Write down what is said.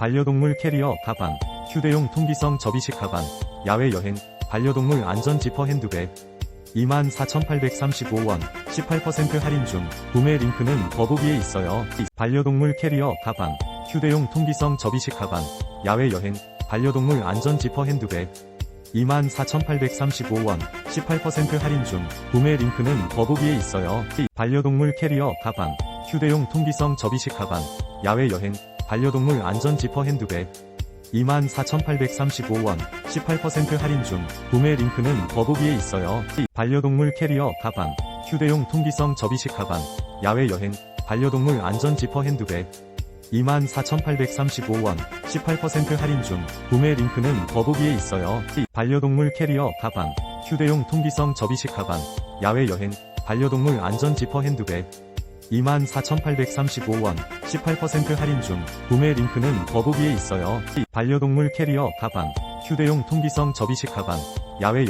반려동물 캐리어 가방, 휴대용 통기성 접이식 가방, 야외 여행, 반려동물 안전 지퍼 핸드백. 24,835원, 18% 할인 중, 구매 링크는 더보기에 있어요. 반려동물 캐리어 가방, 휴대용 통기성 접이식 가방, 야외 여행, 반려동물 안전 지퍼 핸드백. 24,835원, 18% 할인 중, 구매 링크는 더보기에 있어요. 반려동물 캐리어 가방, 휴대용 통기성 접이식 가방, 야외 여행, 반려동물 안전 지퍼 핸드백. 24,835원, 18% 할인 중, 구매 링크는 더보기에 있어요. 반려동물 캐리어 가방, 휴대용 통기성 접이식 가방, 야외 여행, 반려동물 안전 지퍼 핸드백. 24,835원, 18% 할인 중, 구매 링크는 더보기에 있어요. 반려동물 캐리어 가방, 휴대용 통기성 접이식 가방, 야외 여행, 반려동물 안전 지퍼 핸드백. 24,835원, 18% 할인 중, 구매 링크는 더보기에 있어요. 반려동물 캐리어 가방, 휴대용 통기성 접이식 가방, 야외